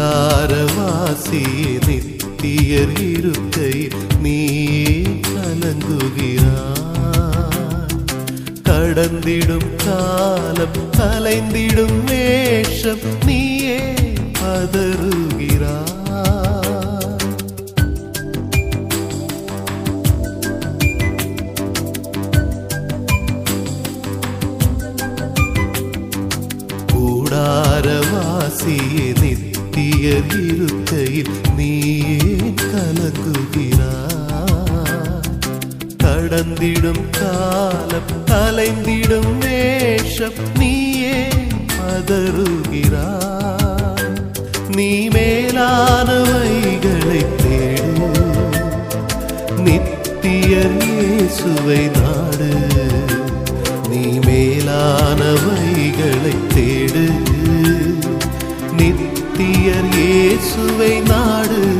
கூடாரவாசியே நித்தியர் இருக்கை நீயே கலங்குகிறார். கடந்திடும் காலம் கலைந்திடும் வேஷம் நீயே பதறுகிறார். கூடாரவாசியே நித்தியர் இருக்கையில் நீயே கலங்குகிறாய் கடந்திடும் காலம் கலைந்திடும் வேஷம் நீயே பதறுகிறாய் நீ மேலானவைகளை தேடு. நித்தியர் இயேசுவை நாடு. நீ மேலானவைகளை தேடு. இயேசுவை நாடு.